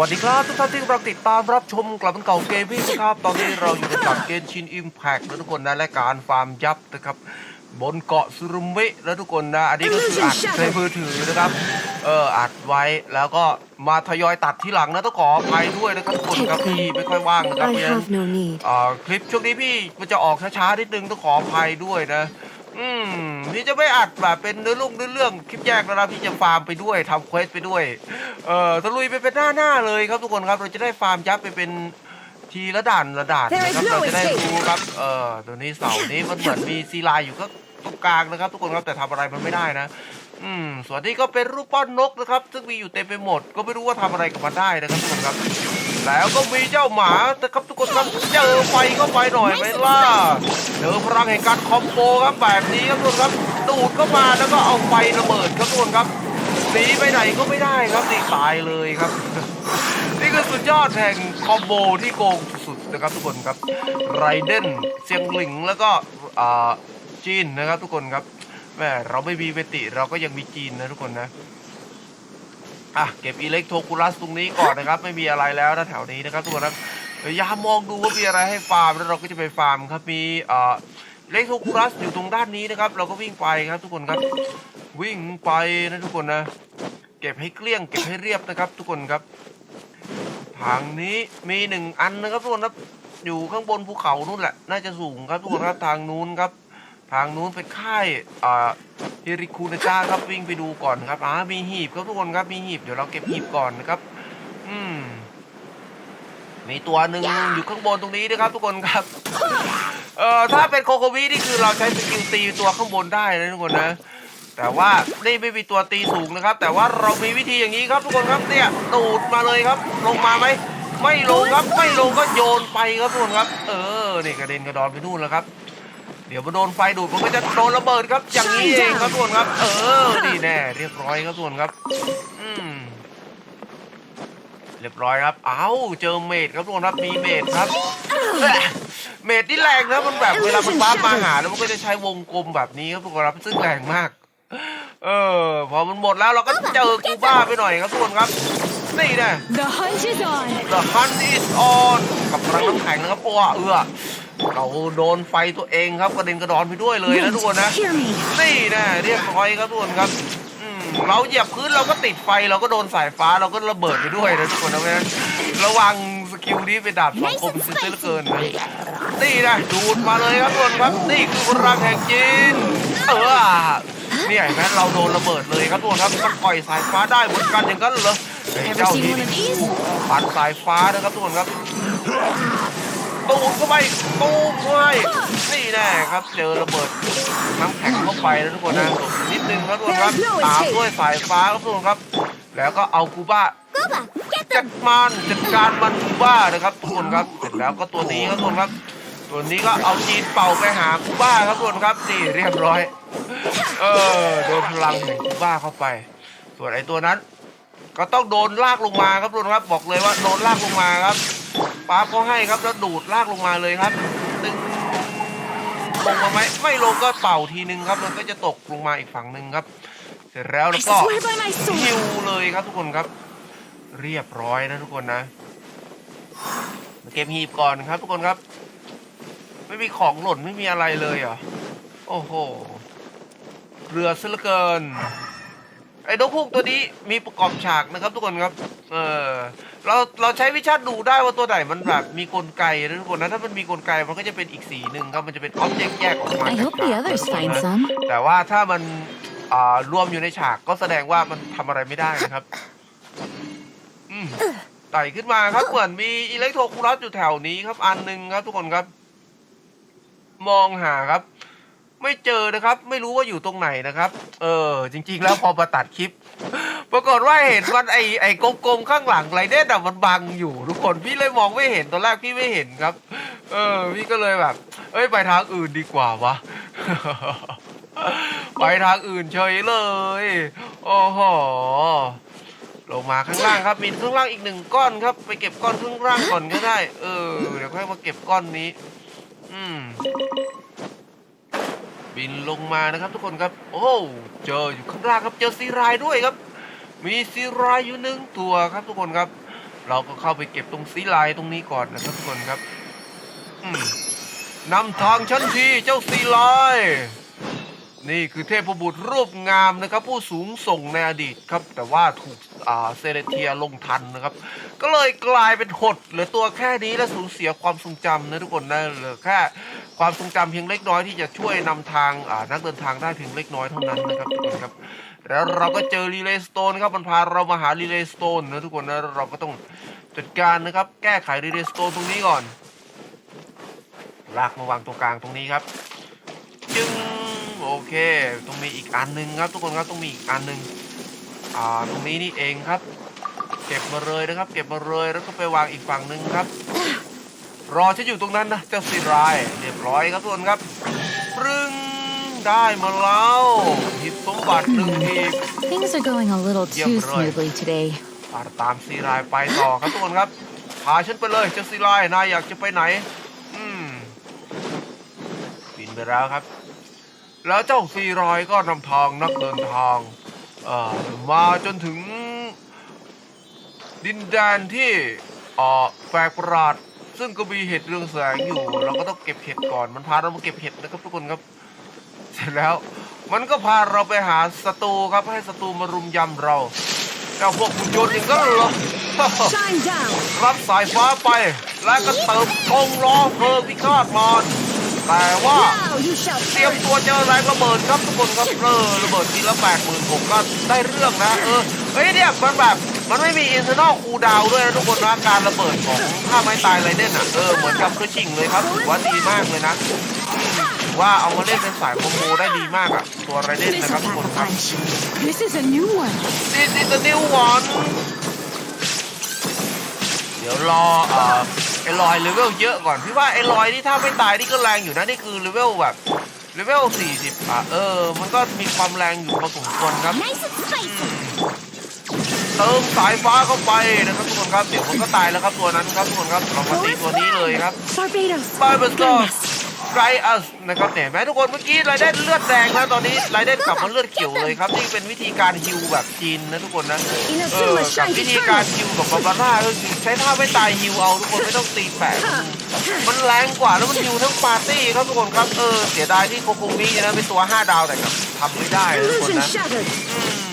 วัสดีครับทุกท่านที่กำลังติดตามรับชมกลับมาเก่าเกมพี่นะครับ ตอนนี้เราอยู่กับเกมชินอิมแพกแล้วทุกคนนะและการฟาร์มยับนะครับ บนเกาะสุรุมวิแล้วทุกคนนะ อันนี้ก็คืออัดในมือถือนะครับ เอออัดไว้แล้วก็มาทยอยตัดที่หลังนะต้องขออภัยด้วยนะครับทุกคนครับพี่ไม่ค่อยว่างนะครับ I เพราะฉะนั้น have no need. อ่าคลิปช่วงนี้พี่มันจะออกช้าๆนิดนึงต้องขออภัยด้วยนะ อืมพี่จะไม่อัดแบบเป็นเนื้อลูกเนื้อเรื่องคลิปแยกแล้วนะพี่จะฟาร์มไปด้วยทำเควสไปด้วย เอ่อตะลุยไปเป็นหน้าหน้าๆเลยครับทุกคนครับเราจะได้ฟาร์มยับไปเป็นทีละด่านละด่านนะครับ There is no เราจะได้ escape รู้ครับเอ่อตัวนี้เสานี้มันเหมือนมีซีไลน์อยู่ก็ตรงกลางนะครับทุกคนครับแต่ทำอะไรมันไม่ได้นะ อืม ส่วนนี้ก็เป็นรูปปั้นนกนะครับ ซึ่งมีอยู่เต็มไปหมด ก็ไม่รู้ว่าทำอะไรกับมันได้นะครับทุกคนครับ แล้วก็มีเจ้าหมานะครับทุกคนครับเจอไฟเข้าไปหน่อยไหมล่ะเจอพลังแห่งการคอมโบครับแบบนี้ครับทุกคนครับดูดเข้ามาแล้วก็เอาไฟระเบิดครับทุกคนครับหนีไปไหนก็ไม่ได้ครับนี่ตายเลยครับ นี่คือสุดยอดแห่งคอมโบที่โกงสุดๆนะครับทุกคนครับไรเดนเซียงหลิงแล้วก็อ่าจีนนะครับทุกคนครับแม่เราไม่มีเวติเราก็ยังมีจีนนะทุกคนนะ อะเก็บอิเล็กโทรคูลัสตรงนี้ก่อนนะครับ ไม่มีอะไรแล้วนะแถวนี้นะครับทุกคนครับพยายามมองดูว่ามีอะไรให้ฟาร์มแล้วเราก็จะไปฟาร์มครับมีเอ่ออิเล็กโทรคูลัสอยู่ตรงด้านนี้นะครับ เราก็วิ่งไปครับทุกคนครับ วิ่งไปนะทุกคนนะ เก็บให้เกลี้ยงเก็บให้เรียบนะครับ ทุกคนครับทางนี้มีหนึ่งอันนะครับทุกคนครับอยู่ข้างบนภูเขานู่นแหละ น่าจะสูงครับทุกคนครับทางนู้นครับ ทางนู้นเป็นค่ายอ่าเฮริคูนะจ้าครับวิ่งไปดูก่อนครับอ่ามีหีบครับทุกคนครับมีหีบเดี๋ยวเราเก็บหีบก่อนนะครับ อืมมีตัวหนึ่งอยู่ข้างบนตรงนี้นะครับ ทุกคนครับ เอ่อถ้าเป็นโคโควินี่คือเราใช้สกิลตีตัวข้างบนได้นะทุกคนนะ แต่ว่านี่ไม่มีตัวตีสูงนะครับ แต่ว่าเรามีวิธีอย่างนี้ครับทุกคนครับเนี่ยตูดมาเลยครับ ลงมาไหมไม่ลงครับไม่ลงก็โยนไปครับทุกคนครับ เออนี่กระเด็นกระดอนไปนู่นแล้วครับ เดี๋ยวมันโดนไฟดูดมันก็จะโดนระเบิดครับ อย่างนี้เองครับทุกคนครับ เออนี่แน่เรียบร้อยครับทุกคนครับ อืมเรียบร้อยครับ เอ้าเจอเมดครับทุกคนครับมีเมดครับเมดที่แรงครับมันแบบเวลามันว้าร์ปมาหาแล้วมันก็จะใช้วงกลมแบบนี้ครับทุกคนครับซึ่งแรงมาก เออ พอมันหมดแล้วเราก็เจอกูบ้าไปหน่อยครับทุกคนครับนี่นะ The hunt is on. The hunt is on กับพลังน้ำแข็งนะครับปัวเอื้อ เราโดนไฟตัวเองครับกระเด็นกระดอนไปด้วยเลยนะทุกคนนะ Hear me. นี่นะเรียบร้อยครับทุกคนครับอืมเราเหยียบพื้นเราก็ติดไฟเราก็โดนสายฟ้าเราก็ระเบิดไปด้วยนะทุกคนนะเพราะฉะนั้นระวังสกิลนี้เป็นดาบสังคมซิเหลือเกินนะนี่นะดูดมาเลยครับทุกคนครับนี่คือพลังแห่งจีนเออเนี่ยเห็นไหมเราโดนระเบิดเลยครับทุกคนครับมันปล่อยสายฟ้าได้เหมือนกันอย่างนั้นเหรอไอ้ Ever เจ้า seen นี่ one of these? ปันสายฟ้านะครับทุกคนครับ ตูดเข้าไปตูมเข้าไปนี่แน่ครับเจอระเบิดน้ำแข็งเข้าไปแล้วทุกคนนะนิดนึงครับทุกคนครับตามด้วยสายฟ้าครับทุกคนครับ แล้วก็เอากูบ้า Gooba, get จัดมันจัดการมันกูบ้านะครับทุกคนครับเสร็จแล้วก็ตัวนี้ครับทุกคนครับ ตัวนี้ก็เอาจีนเป่าไปหากูบ้าครับทุกคนครับนี่เรียบร้อย เออโดนพลังแห่งกูบ้าเข้าไป ส่วนไอ้ตัวนั้น ก็ต้องโดนลากลงมาครับทุกคนครับ บอกเลยว่าโดนลากลงมาครับ ป้าก็ให้ครับแล้วดูดลากลงมาเลยครับตึงลงมาไหมไม่ลงก็เป่าทีนึงครับ มันก็จะตกลงมาอีกฝั่งหนึ่งครับ เสร็จแล้วแล้วก็ swear by my ฮิวเลยครับทุกคนครับ เรียบร้อยนะทุกคนนะมาเก็บหีบก่อนครับ ทุกคนครับ ไม่มีของหล่นไม่มีอะไรเลยเหรอโอ้โหเรือซะเหลือเกินไอ้นกฮูกตัวนี้มีประกอบฉากนะครับ ทุกคนครับ เออ เราเราใช้วิชาดูได้ว่าตัวไหนมันแบบมีกลไกนะทุกคนนะถ้ามันมีกลไกมันก็จะเป็นอีกสีหนึ่งครับมันจะเป็นออบเจกต์แยกออกมา I จาก hope ฉาก the นะ others ทุกคน find นะ some. แต่ว่าถ้ามันอ่ารวมอยู่ในฉากก็แสดงว่ามันทำอะไรไม่ได้นะครับอืมไต่ขึ้นมาครับเหมือนมีอิเล็กโทรคูลัสอยู่แถวนี้ครับ อันหนึ่งครับ ทุกคนครับ มองหาครับ ไม่เจอนะครับ ไม่รู้ว่าอยู่ตรงไหนนะครับ เออ จริง ๆ แล้วพอมาตัดคลิป ปรากฏว่าเห็นมันไอไอกลมๆข้างหลังไรเด่นอะมันบังอยู่ทุกคนพี่เลยมองไม่เห็นตอนแรกพี่ไม่เห็นครับ เออ พี่ก็เลยแบบ เอ้ยไปทางอื่นดีกว่าวะไปทางอื่นเฉยเลย โอ้โหลงมาข้างล่างครับมีข้างล่างอีกหนึ่งก้อนครับ ไปเก็บก้อนข้างล่างก่อนก็ได้ เออ เดี๋ยวค่อยมาเก็บก้อนนี้ อืม บินลงมานะครับทุกคนครับ โอ้เจออยู่ข้างล่างครับเจอซีรายด้วยครับ มีซีรายอยู่หนึ่งตัวครับทุกคนครับ เราก็เข้าไปเก็บตรงซีไลน์ตรงนี้ก่อนนะครับทุกคนครับนำทางฉันทีเจ้าซีไลน์นี่คือเทพบุตรรูปงามนะครับ ผู้สูงส่งในอดีตครับ แต่ว่าถูกเซเลเทียลงทันนะครับ ก็เลยกลายเป็นหดเหลือตัวแค่นี้และสูญเสียความทรงจำนะทุกคนนะเหลือแค่ ความทรงจำเพียงเล็กน้อยที่จะช่วยนำทางนักเดินทางได้เพียงเล็กน้อยเท่านั้นนะครับทุกคนครับ แล้วเราก็เจอรีเลย์สโตนครับมันพาเรามาหารีเลย์สโตนนะทุกคนนะเราก็ต้องจัดการนะครับ แก้ไขรีเลย์สโตนตรงนี้ก่อนลากมาวางตรงกลางตรงนี้ครับ จึงโอเคต้องมีอีกอันหนึ่งครับทุกคนครับต้องมีอีกอันหนึ่งอ่าตรงนี้นี่เองครับ เก็บมาเลยนะครับ เก็บมาเลยแล้วก็ไปวางอีกฝั่งหนึ่งครับ รอฉันอยู่ตรงนั้นนะเจ้าซีรายเรียบร้อยครับทุกคนครับปรึงได้มาแล้วหิบสมบัติหนึ่งหีบ Things are going a little Yeah, too right. smoothly today. อ่าตามซีรายไปต่อครับทุกคนครับพาฉันไปเลยเจ้าซีรายนายอยากจะไปไหน อืมบินไปแล้วครับ แล้วเจ้าซีรายก็นำทางนักเดินทางเอ่อมาจนถึง ดินแดนที่เอ่อแปลกประหลาด ซึ่งก็มีเห็ดเรืองแสงอยู่ เราก็ต้องเก็บเห็ดก่อน มันพาเรามาเก็บเห็ดนะครับทุกคนครับ เสร็จแล้ว มันก็พาเราไปหาศัตรูครับให้ศัตรูมารุมยำเราเจ้าพวกหุ่นยนต์อย่างนั้นเหรอ Shine down. รับสายฟ้าไป แล้วก็เติมธงล้อเพลิงพิฆาตมารแต่ว่า Now you shall เตรียม perish. ตัวเจอแรงระเบิดครับทุกคนครับเออระเบิดทีละแปดหมื่นหกก็ได้เรื่องนะ เออเฮ้ยเนี่ยมันแบบ มันไม่มีอินเทอร์นอลคูดาวด้วยนะทุกคนนะการระเบิดของท่าไม้ตายไรเด่นอะเออเหมือนกับเครือชิงเลยครับถือว่าดีมากเลยนะอืมถือว่าเอามาเล่นเป็นสายคอมโบได้ดีมากอะตัวไรเด่น This นะครับ is ทุกคน not ครับ punch. This is a new one. This is the new one เดี๋ยวรอเอ่อไอ้ลอยเลเวลเยอะก่อนพี่ว่าไอ้ลอยนี่ถ้าไม่ตายนี่ก็แรงอยู่นะนี่คือเลเวลแบบเลเวล40อะเออมันก็มีความแรงอยู่พอสมควรครับ Nice and spicy. เติมสายฟ้าเข้าไปนะครับทุกคนครับเดี๋ยวมันก็ตายแล้วครับตัวนั้นครับทุกคนครับเรามาตีตัวนี้เลยครับ Barbados. บายเบอร์ก็ Goodness. ไรอัสนะครับเนี่ยแม้ทุกคนเมื่อกี้ไรเดนเลือดแดงแล้วตอนนี้ไรเดนกลับมาเลือดเขียวเลยครับนี่เป็นวิธีการฮิวแบบจีนนะทุกคนนะเออกับวิธีการฮิวกับบาบาร่าก็คือใช้ท่าไม่ตายฮิวเอาทุกคนไม่ต้องตีแปะมันแรงกว่าแล้วมันฮิวทั้งปาร์ตี้ครับทุกคนครับเออเสียดายที่โคโคมินะเป็นตัว 5 ดาวแต่กับทำไม่ได้นะทุกคน Illusion นะ shattered. อืม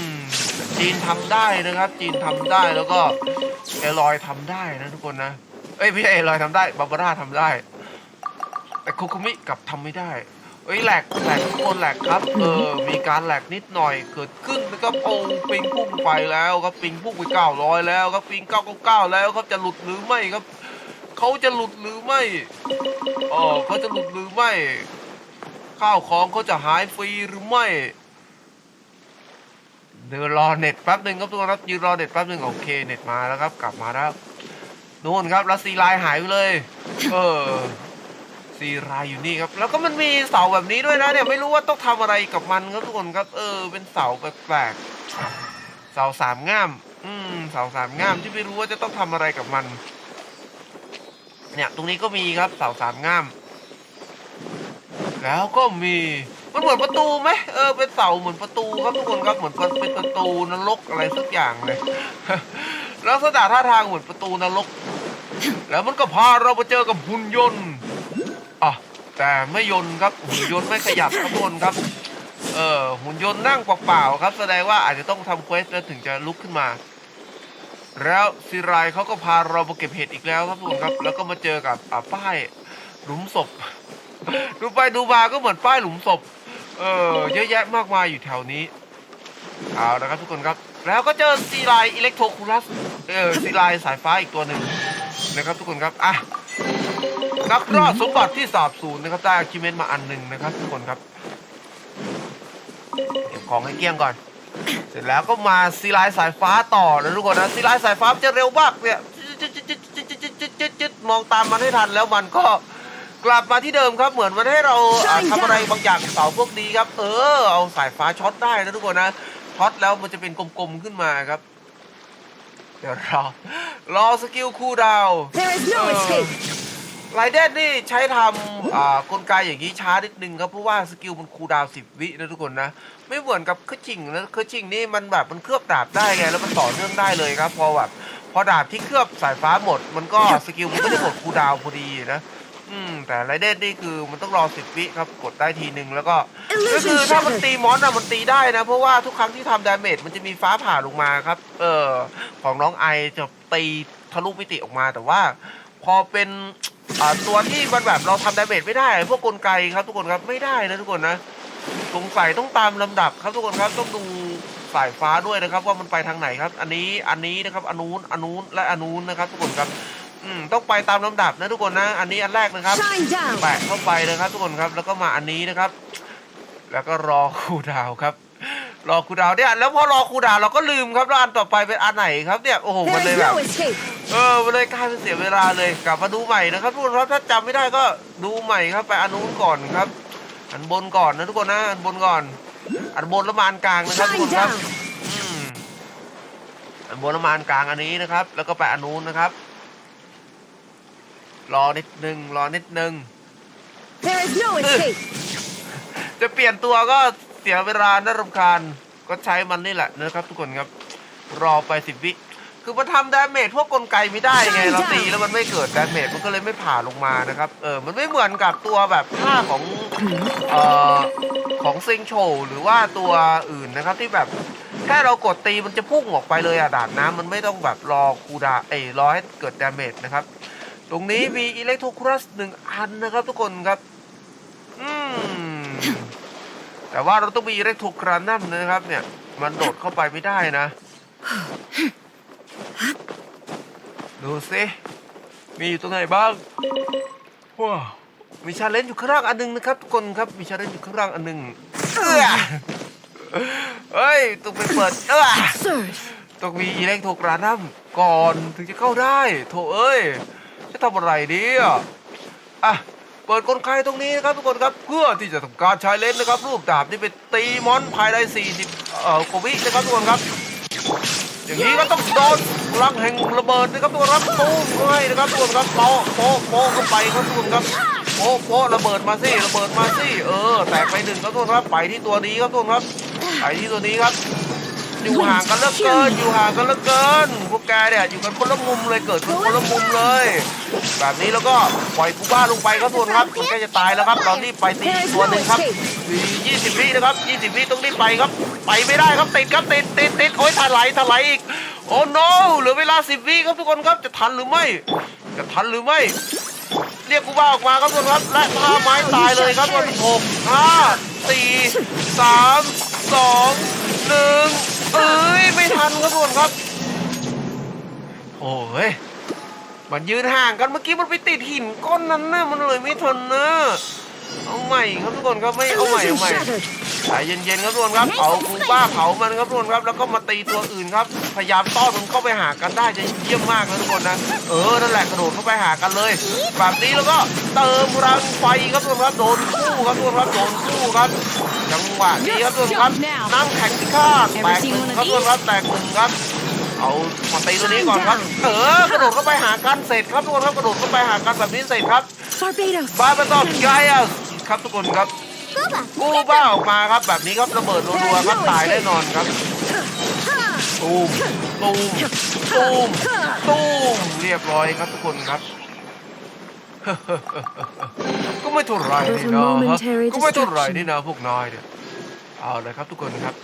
จีนทำได้นะครับ จีนทำได้แล้วก็เอลอยทำได้นะทุกคนนะ เอ้ยไม่ใช่เอลอยทำได้บาบาร่าทำได้ แต่โคคุมิกลับทำไม่ได้เอ้ยแหลกแหลกทุกคนแหลกครับเออมีการแหลกนิดหน่อยเกิดขึ้นนะครับโอ้ปิงพุ่งไปแล้วครับปิงพุ่งไปเก้าร้อยแล้วครับปิงเก้าเก้าเก้าแล้วครับจะหลุดหรือไม่ครับเขาจะหลุดหรือไม่อ๋อเขาจะหลุดหรือไม่ ข้าวของเขาจะหายฟรีหรือไม่ เดี๋ยวรอเน็ตแป๊บหนึ่งครับทุกคนครับยืนรอเน็ตแป๊บหนึ่งโอเคเน็ตมาแล้วครับ กลับมาแล้วนู่นครับแล้วซีไลน์หายไปเลย เออซีไลน์อยู่นี่ครับ แล้วก็มันมีเสาแบบนี้ด้วยนะเนี่ยไม่รู้ว่าต้องทำอะไรกับมันครับทุกคนครับ เออ เป็นเสาแปลกๆเสาสามง่าม อืมเสาสามง่ามที่ไม่รู้ว่าจะต้องทำอะไรกับมัน เนี่ย ตรงนี้ก็มีครับเสาสามง่าม แล้วก็มี มันเหมือนประตูไหมเออเป็นเสาเหมือนประตูครับทุกคนครับเหมือนเป็นประตูนรกอะไรสักอย่างเลยลักษณะท่าทางเหมือนประตูนรก แล้วมันก็พาเราไปเจอกับหุ่นยนต์อะแต่ไม่ยนต์ครับหุ่นยนต์ไม่ขยับครับทุกคนครับเออหุ่นยนต์นั่งเปล่าๆครับ แสดงว่าอาจจะต้องทำเควสแล้วถึงจะลุกขึ้นมา แล้วซีไรายเขาก็พาเราไปเก็บเห็ดอีกแล้วครับทุกคนครับ แล้วก็มาเจอกับป้ายหลุมศพดูไปดูมาก็เหมือนป้ายหลุมศพ เออเยอะแยะมากมายอยู่แถวนี้เอาละครับทุกคนครับ แล้วก็เจอซีไลอิเล็กโทรคูลัสเออซีไลสายฟ้าอีกตัวหนึ่งนะครับทุกคนครับอะนับรอดสมบัติที่สอบศูนย์นะครับได้อคิเมนมาอันหนึ่งนะครับ ทุกคนครับเก็บของให้เกลี้ยงก่อน เสร็จแล้วก็มาซีไลสายฟ้าต่อนะทุกคนนะซีไลสายฟ้าจะเร็วมากเนี่ยจิจจิจจิจจิจจิจจิจจิจิตมองตามมันให้ทันแล้วมันก็ กลับมาที่เดิมครับเหมือนมันให้เราอะทำอะไรบางอย่างกับเสาพวกนี้ครับ เออ เอาสายฟ้าช็อตได้นะทุกคนนะช็อตแล้วมันจะเป็นกลมๆขึ้นมาครับ เดี๋ยวรอรอสกิลคูลดาวน์ There is no escape. ไรเดนนี่ใช้ทำอ่ากลไกอย่างนี้ช้านิดนึงครับเพราะว่าสกิลมันคูลดาวน์สิบวินะทุกคนนะไม่เหมือนกับเครือชิงนะเครือชิงนี่มันแบบมันเคลือบดาบได้ไงแล้วมันต่อเนื่องได้เลยครับ พอแบบพพอดาบที่เคลือบสายฟ้าหมด มันก็สกิลมันก็จะหมดคูลดาวน์พอดีนะ อืม แต่ไรเดนนี่คือมันต้องรอสิบวิครับกดได้ทีหนึ่งแล้วก็ ก็คือ Illusion ถ้ามัน shattered. ตีมอนอะมันตีได้นะ เพราะว่าทุกครั้งที่ทำดาเมจมันจะมีฟ้าผ่าลงมาครับ เออของน้องไอจะตีทะลุมิติออกมาแต่ว่า พอเป็นอ่าตัวที่มันแบบเราทำดาเมจไม่ได้ พวกกลไกครับทุกคนครับไม่ได้นะทุกคนนะสงสัยต้องตามลำดับครับทุกคนครับต้องดูสายฟ้าด้วยนะครับ ว่ามันไปทางไหนครับ อันนี้อันนี้นะครับอนนูนอนนูนและอนนูนนะครับ ทุกคนครับ อืมต้องไปตามลำดับนะทุกคนนะ อันนี้อันแรกนะครับ Shine down. แปะเข้าไปนะครับ ทุกคนครับ แล้วก็มาอันนี้นะครับ แล้วก็รอคูลดาวน์ครับ รอคูลดาวน์เนี่ยแล้วพอรอคูลดาวน์เราก็ลืมครับแล้วอันต่อไปเป็นอันไหนครับเนี่ยโอ้โหมัน There เลย is แบบ no escape. เออมันเลยกลายเป็นเสียเวลาเลยกลับมาดูใหม่นะครับทุกคนครับถ้าจำไม่ได้ก็ดูใหม่ครับ ไปอันนู้นก่อนครับ อันบนก่อนนะทุกคนนะอันบนก่อน อันบนแล้วมาอันกลางนะครับทุกค Shine นครับ down. อืมอันบนแล้วมาอันกลางอันนี้นะครับ แล้วก็ไปอันนู้นนะครับ รอนิดนึง รอนิดนึง There is no escape. จะเปลี่ยนตัวก็เสียเวลาน่ารำคาญก็ใช้มันนี่แหละนะครับทุกคนครับ รอไปสิบวิ คือมันทำดาเมจพวกกลไกไม่ได้ไง เราตีแล้วมันไม่เกิดดาเมจมันก็เลยไม่ผ่าลงมานะครับ เออ มันไม่เหมือนกับตัวแบบท่าของ เอ่อ ของเซงโชหรือว่าตัวอื่นนะครับที่แบบแค่เรากดตีมันจะพุ่งออกไปเลยอะดาบน้ำมันไม่ต้องแบบรอคูลดาวน์เอ้ยรอให้เกิดดาเมจนะครับ ตรงนี้มีอิเล็กโทรครัสหนึ่งอันนะครับทุกคนครับ อืม แต่ว่าเราต้องมีอิเล็กโทรครานัมนะครับ เนี่ย มันโดดเข้าไปไม่ได้นะ ดูสิมีอยู่ตรงไหนบ้างว้าวมีชาเลนจ์อยู่ข้างล่างอันหนึงนะครับทุกคนครับ มีชาเลนจ์อยู่ข้างล่างอันหนึงเอ้อเฮ้ยต้องไปเปิดเออ Absurd. ต้องมีอิเล็กโทรกรานัมก่อนถึงจะเข้าได้ โถเอ้ย จะทำอะไรเนี่ยอะเปิดกลไกตรงนี้นะครับทุกคนครับเพื่อที่จะทำการใช้เลนนะครับรูปดาบที่เป็นตีมอนภายใน 40 เอ่อกว่าวินะครับทุกคนครับ อย่างนี้ก็ต้องโดนพลังแห่งระเบิดนะครับทุกคนครับตูมเข้าให้นะครับทุกคนครับโป๊ะโป๊ะโป๊ะเข้าไปครับทุกคนครับโป๊ะโป๊ะระเบิดมาสิระเบิดมาสิเออแตกไปหนึ่งครับทุกคนครับไปที่ตัวนี้ครับทุกคนครับไปที่ตัวนี้ครับ อยู่ห่างกันเหลือเกิน อยู่ห่างกันเหลือเกิน พวกแกเนี่ยอยู่กันคนละมุมเลยเกิดขึ้นคนละมุมเลย แบบนี้แล้วก็ปล่อยกูบ้าลงไปครับทุกคนครับมันใกล้จะตายแล้วครับเรารีบไปตีอีกตัวหนึ่งครับมียี่สิบวินะครับยี่สิบวิต้องรีบไปครับ ไปไม่ได้ครับติดครับติดติดติดโอ้ยถลายถลายอีกโอ้ no เหลือเวลาสิบวิครับทุกคนครับจะทันหรือไม่จะทันหรือไม่ เรียกกูบ้าออกมาครับทุกคนครับและท่าไม้ตายเลยครับวันหกห้าสี่สามสอง หนึ่งเอ้ย ไม่ทันครับทุกคนครับ โอ้ย มันยืนห่างกันเมื่อกี้มันไปติดหินก้อนนั้นนะมันเลยไม่ทนนะ เอาใหม่ครับทุกคนครับไม่เอาใหม่เอาใหม่ ใจเย็นๆครับทุกคนครับเผากูบ้าเผามันครับทุกคนครับ แล้วก็มาตีตัวอื่นครับ พยายามต้อนมันเข้าไปหากันได้จะเยี่ยมมากนะทุกคนนะเออนั่นแหละกระโดดเข้าไปหากันเลยแบบนี้แล้วก็เติมรังไฟครับทุกคนครับโดนคู่ครับทุกคนครับโดนคู่ครับจังหวะนี้ครับทุกคนครับน้ำแข็งที่ข้าแตกหนึ่งครับทุกคนครับแตกหนึ่งครับเอามาตีตัวนี้ก่อนครับ เออกระโดดเข้าไปหากันเสร็จครับทุกคนครับกระโดดเข้าไปหากันแบบนี้เสร็จครับ Barbados. บาร์บาตอนไกอัสครับทุกคนครับ กูบ้าออกมาครับแบบนี้ครับระเบิดรัวๆครับตายแน่นอนครับตูมตูมตูมตูมเรียบร้อยครับทุกคนครับ ก็ไม่เท่าไรนี่นะฮะก็ไม่เท่าไรนี่นะพวกนายเนี่ยเอาเลยครับทุกคนครับ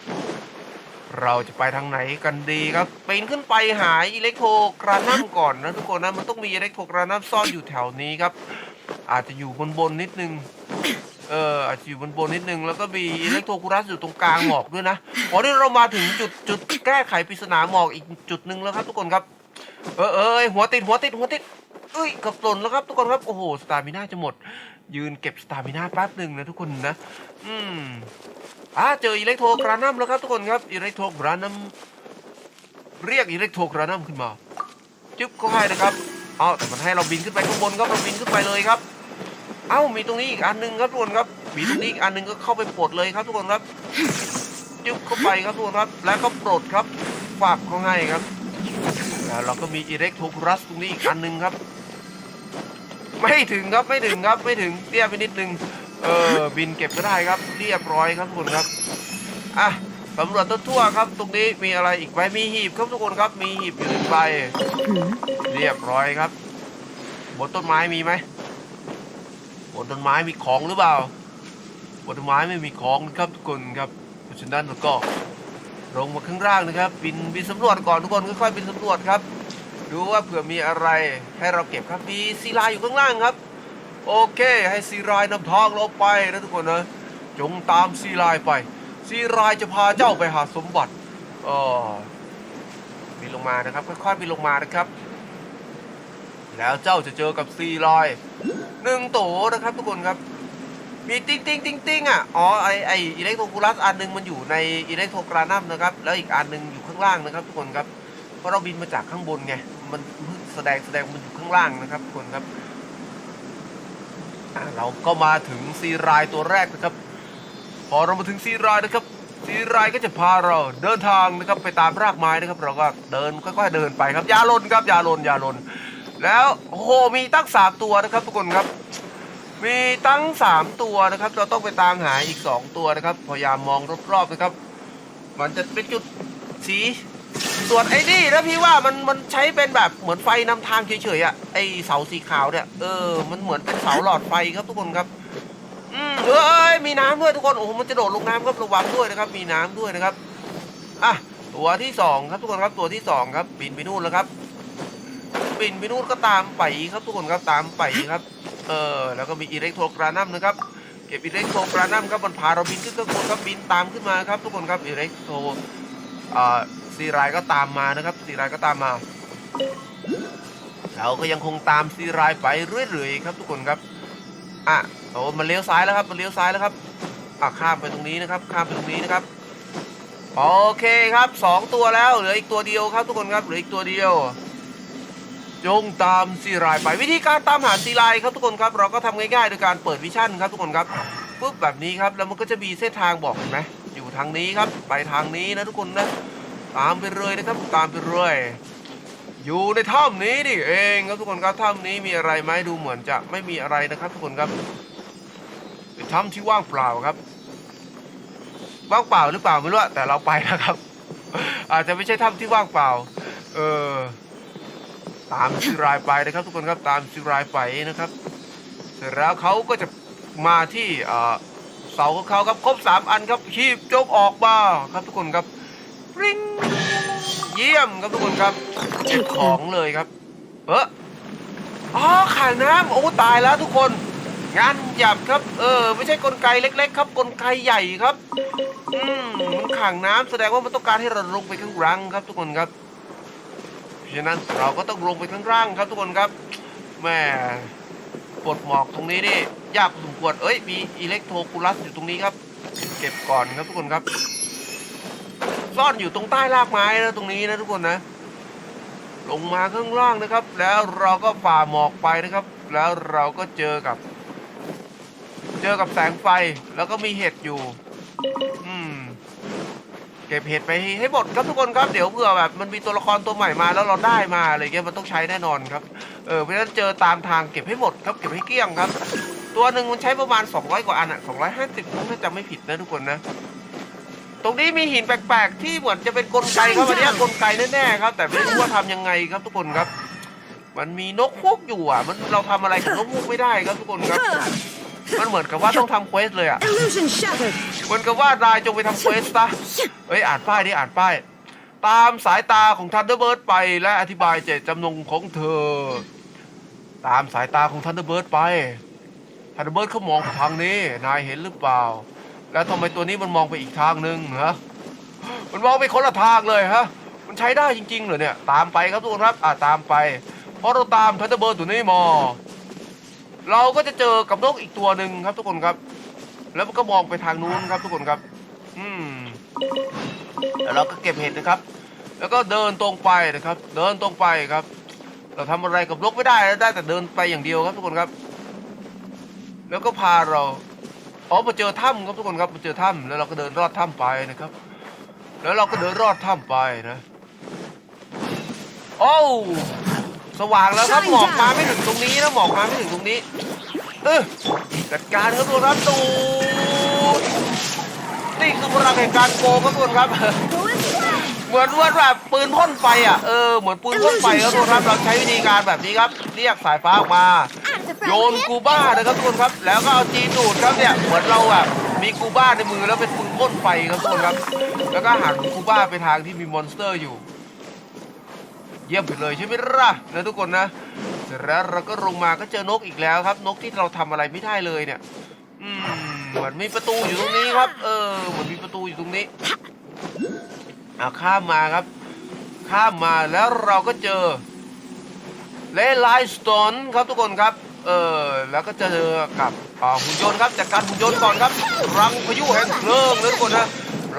เราจะไปทางไหนกันดีครับปีนขึ้นไปหาอิเล็กโทรกรานัมก่อนนะทุกคนนะมันต้องมีอิเล็กโทรกรานัมซ่อนอยู่แถวนี้ครับ อาจจะอยู่บนบนนิดนึง เอออาจจะอยู่บนบนนิดนึง แล้วก็มีอิเล็กโทรคูรัสอยู่ตรงกลางหมอกด้วยนะอ๋อนี่เรามาถึงจุดจุดแก้ไขปริศนาหมอกอีกจุดหนึ่งแล้วครับทุกคนครับ เออเออหัวติดหัวติดหัวติดเอ้ยเกับหล่นแล้วครับทุกคนครับโอ้โหสตามิน่าจะหมด ยืนเก็บสตามิน่าแป๊บหนึ่งนะทุกคนนะอืมอ่าเจออิเล็กโทรกรานัมแล้วครับทุกคนครับอิเล็กโทรกรานัมเรียกอิเล็กโทรกรานัมขึ้นมาจึ๊บก็ให้นะครับเอาแต่มันให้เราบินขึ้นไปข้างบนครับเราบินขึ้นไปเลยครับ เอ้ามีตรงนี้อีกอันหนึงครับทุกคนครับมีตรงนี้อีกอันหนึงก็เข้าไปปลดเลยครับทุกคนครับจึ๊บเข้าไปครับทุกคนครับ แล้วก็ปลดครับฝากเขาให้ครับแล้วเราก็มีอิเล็กโทรัสตรงนี้อีกอันหนึงครับ ไม่ถึงครับไม่ถึงครับไม่ถึงเตี้ยไปนิดนึงเออบินเก็บก็ได้ครับ เรียบร้อยครับทุกคนครับอะสำรวจทั่วๆครับ ตรงนี้มีอะไรอีกไหมมีหีบครับทุกคนครับมีหีบอยู่หนึ่งใบเรียบร้อยครับ บนต้นไม้มีไหม บนต้นไม้มีของหรือเปล่าบนต้นไม้ไม่มีของนะครับทุกคนครับเพราะฉะนั้นเราก็ลงมาข้างล่างนะครับ บินบินสำรวจก่อนทุกคนค่อยๆบินสำรวจครับ ดูว่าเผื่อมีอะไรให้เราเก็บครับมีซีลายอยู่ข้างล่างครับ โอเค ให้ซีรายนำทางเราไปนะทุกคนนะจงตามซีรายไปซีรายจะพาเจ้าไปหาสมบัติอ๋อบินลงมานะครับ ค่อยๆบินลงมานะครับ แล้วเจ้าจะเจอกับซีรายหนึ่งโตนะครับทุกคนครับ มีติ๊งติ๊งติ๊งติ๊งอะอ๋อไอไออิเล็กโทรคูลัสอันหนึงมันอยู่ในอิเล็กโทรกรานัมนะครับ แล้วอีกอันหนึงอยู่ข้างล่างนะครับ ทุกคนครับเพราะเราบินมาจากข้างบนไงมันแสดงแสดงมันอยู่ข้างล่างนะครับทุกคนครับเราก็มาถึงซีรายตัวแรกนะครับ พอเรามาถึงซีรายนะครับซีรายก็จะพาเราเดินทางนะครับไปตามรากไม้นะครับ เราก็เดินค่อยๆเดินไปครับอยาหลนครับอยาหลนอยาหลน แล้วโอ้โหมีตั้งสามตัวนะครับทุกคนครับ มีตั้งสามตัวนะครับ เราต้องไปตามหาอีกสองตัวนะครับ พยายามมองรอบๆนะครับ มันจะเป็นจุดสีส่วนไอ้นี่นะพี่ว่ามันมันใช้เป็นแบบเหมือนไฟนำทางเฉยๆอะไอเสาสีขาวเนี่ยเออมันเหมือนเป็นเสาหลอดไฟครับทุกคนครับอืมเอ้ยมีน้ำด้วยทุกคนโอ้โหมันจะโดดลงน้ำครับระวังด้วยนะครับ มีน้ำด้วยนะครับอะตัวที่สองครับทุกคนครับตัวที่สองครับบินไปนู่นแล้วครับ บินไปนู่นก็ตามไปครับทุกคนครับตามไปครับเออแล้วก็มีอิเล็กโทรกรานัมนะครับเก็บอิเล็กโทรกรานัมครับมันพาเราบินขึ้นข้างบนครับบินตามขึ้นมาครับ ทุกคนครับอิเล็กโทรอ่าซีรายก็ตามมานะครับซีรายก็ตามมา เราก็ยังคงตามซีรายไปเรื่อยๆครับ ทุกคนครับอะโอ้มันเลี้ยวซ้ายแล้วครับมันเลี้ยวซ้ายแล้วครับอะข้ามไปตรงนี้นะครับ ข้ามไปตรงนี้นะครับโอเคครับสองตัวแล้วเหลืออีกตัวเดียวครับทุกคนครับเหลืออีกตัวเดียว จงตามซีรายไปวิธีการตามหาซีรายครับทุกคนครับ เราก็ทำง่ายๆโดยการเปิดวิชั่นครับทุกคนครับปุ๊บแบบนี้ครับแล้วมันก็จะมีเส้นทางบอกเห็นไหมอยู่ทางนี้ครับ ไปทางนี้นะทุกคนนะตามไปเลยนะครับตามไปเลยอยู่ในถ้ำนี้นี่เองครับทุกคนครับถ้ำนี้มีอะไรไหมดูเหมือนจะไม่มีอะไรนะครับ ทุกคนครับเป็นถ้ำที่ว่างเปล่าครับว่างเปล่าหรือเปล่าไม่รู้แต่เราไปนะครับ อาจจะไม่ใช่ถ้ำที่ว่างเปล่า เออ ตามซิรายไปนะครับ ทุกคนครับตามซิรายไปนะครับ เสร็จแล้วเขาก็จะมาที่เสาของเขาครับครบสามอันครับขีบจกออกมาครับทุกคนครับริงเยี่ยมครับทุกคนครับเก็บของเลยครับเอออ๋อขายน้ำโอ้ตายแล้วทุกคนงานหยับครับ เออ ไม่ใช่กลไกเล็ก ๆ ครับกลไกใหญ่ครับ อืมมันขังน้ำแสดงว่ามันต้องการให้เราลงไปข้างล่างครับ ทุกคนครับ ฉะนั้นเราก็ต้องลงไปข้างล่างครับทุกคนครับแม่ปลดหมอกตรงนี้นี่ยากสมควรเอ้ยมีอิเล็กโทรคูลัสอยู่ตรงนี้ครับ เก็บก่อนครับทุกคนครับ ซ่อนอยู่ตรงใต้รากไม้นะตรงนี้นะทุกคนนะ ลงมาข้างล่างนะครับ แล้วเราก็ฝ่าหมอกไปนะครับ แล้วเราก็เจอกับ เจอกับแสงไฟแล้วก็มีเห็ดอยู่ อื เก็บเห็ดไปให้หมดครับทุกคนครับเดี๋ยวเผื่อแบบมันมีตัวละครตัวใหม่มาแล้วเราได้มาอะไรเงี้ยมันต้องใช้แน่นอนครับเออเพราะฉะนั้นเจอตามทางเก็บให้หมดครับเก็บให้เกลี้ยงครับ ตัวหนึ่งมันใช้ประมาณ 200 กว่าอันอะ250ถ้าจำไม่ผิดนะทุกคนนะตรงนี้มีหินแปลกๆ ที่เหมือนจะเป็นกลไกครับอันนี้กลไกแน่ๆครับ แต่ไม่รู้ว่าทำยังไงครับทุกคนครับ มันมีนกฮูกอยู่อะ มันเราทำอะไรกับนกฮูกไม่ได้ครับทุกคนครับ มันเหมือนกับว่าต้องทำเควสเลยอะ Illusion shattered. เหมือนกับว่านายจงไปทำเควสซะเฮ้ยอ่านป้ายดิอ่านป้าย ตามสายตาของทันเดอร์เบิร์ดไปและอธิบายเจตจำนงของเธอ ตามสายตาของทันเดอร์เบิร์ดไป ทันเดอร์เบิร์ดเขามองไปทางนี้ นายเห็นหรือเปล่า แล้วทำไมตัวนี้มันมองไปอีกทางหนึ่งฮะ มันมองไปคนละทางเลยฮะ มันใช้ได้จริงๆเหรอเนี่ย ตามไปครับทุกคนครับ อ่าตามไป เพราะเราตามทันเดอร์เบิร์ดตัวนี้มา เราก็จะเจอกับนกอีกตัวหนึ่งครับทุกคนครับ แล้วมันก็มองไปทางนู้นครับทุกคนครับ อืมแล้วเราก็เก็บเห็ดนะครับ แล้วก็เดินตรงไปนะครับ เดินตรงไปครับ เราทำอะไรกับนกไม่ได้ได้แต่เดินไปอย่างเดียวครับทุกคนครับ แล้วก็พาเราอ๋อมาเจอถ้ำครับทุกคนครับมาเจอถ้ำแล้วเราก็เดินรอดถ้ำไปนะครับ แล้วเราก็เดินรอดถ้ำไปนะโอ้ สว่างแล้วครับหมอกมาไม่ถึงตรงนี้นะหมอกมาไม่ถึงตรงนี้ เออจัดการครับทุกคนครับตูดนี่คือพลังแห่งการโกงครับทุกคนครับ Going flat. เหมือนว่าแบบปืนพ่นไฟอะเออเหมือนปืนพ่นไฟครับทุกคนครับเราใช้วิธีการแบบนี้ครับ เรียกสายฟ้าออกมา After โยนกูบ้านะครับทุกคนครับ แล้วก็เอาจีนดูดครับเนี่ยเหมือนเราอะมีกูบ้าในมือแล้วเป็นปืนพ่นไฟครับทุกคนครับ แล้วก็หันกูบ้าไปทางที่มีมอนสเตอร์อยู่ เยี่ยมไปเลยใช่ไหมล่ะนะทุกคนนะเสร็จแล้วเราก็ลงมาก็เจอนกอีกแล้วครับ นกที่เราทำอะไรไม่ได้เลยเนี่ย อืมเหมือนมีประตูอยู่ตรงนี้ครับ เออเหมือนมีประตูอยู่ตรงนี้อะข้ามมาครับ ข้ามมาแล้วเราก็เจอเลไลสโตนครับทุกคนครับเออแล้วก็เจอกับหุ่นยนต์ครับจากการหุ่นยนต์ก่อนครับรังพายุแห่งเพลิงนะทุกคนนะ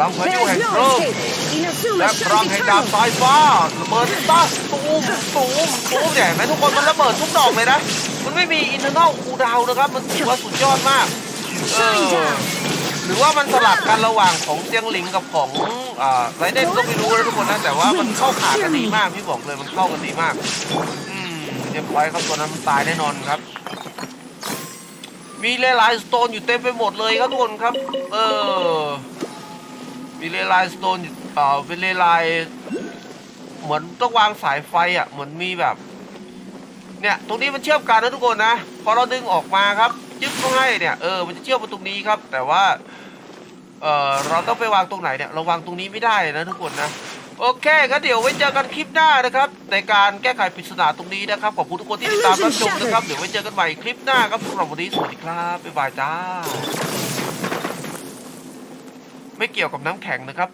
รังพา There ยุ is แห่ง no เพลิง escape. Inazuma และพลัง shines แห่งดาบ eternal. สายฟ้าระเบิดตัสตูมตูมตูมเนี่ยเห็นไหมทุกคนมันระเบิดทุกดอกเลยนะ มันไม่มีอินเทอร์เน็ตคูดาวนะครับ มันถือว่าสุดยอดมากเอ Shine อ down. หรือว่ามันสลับกันระหว่างของเตียงหลิงกับของอ่าไรเดนก็ไม่รู้นะทุกคนนะแต่ว่ามันเข้าขากันดีมากพี่บอกเลยมันเข้ากันดีมากอืมเรียบร้อยครับตัวนั้นมันตายแน่นอนครับมีเลไลสโตนอยู่เต็มไปหมดเลยครับทุกคนครับ เออ มีเลไลสโตนอยู่เอ่อเป็นเลไลเหมือนต้องวางสายไฟอะ เหมือนมีแบบ เนี่ย ตรงนี้มันเชื่อมกันนะทุกคนนะ พอเราดึงออกมาครับยึดเข้าให้เนี่ย เออ มันจะเชื่อมมาตรงนี้ครับ แต่ว่า เออเราต้องไปวางตรงไหนเนี่ย เราวางตรงนี้ไม่ได้นะทุกคนนะ โอเคก็เดี๋ยวไว้เจอกันคลิปหน้านะครับ ในการแก้ไขปริศนาตรงนี้นะครับ ขอบคุณทุกคนที่ติดตามรับชมนะครับ เดี๋ยวไว้เจอกันใหม่คลิปหน้าครับสำหรับวันนี้สวัสดีครับ บ๊ายบายจ้า ไม่เกี่ยวกับน้ำแข็งนะครับ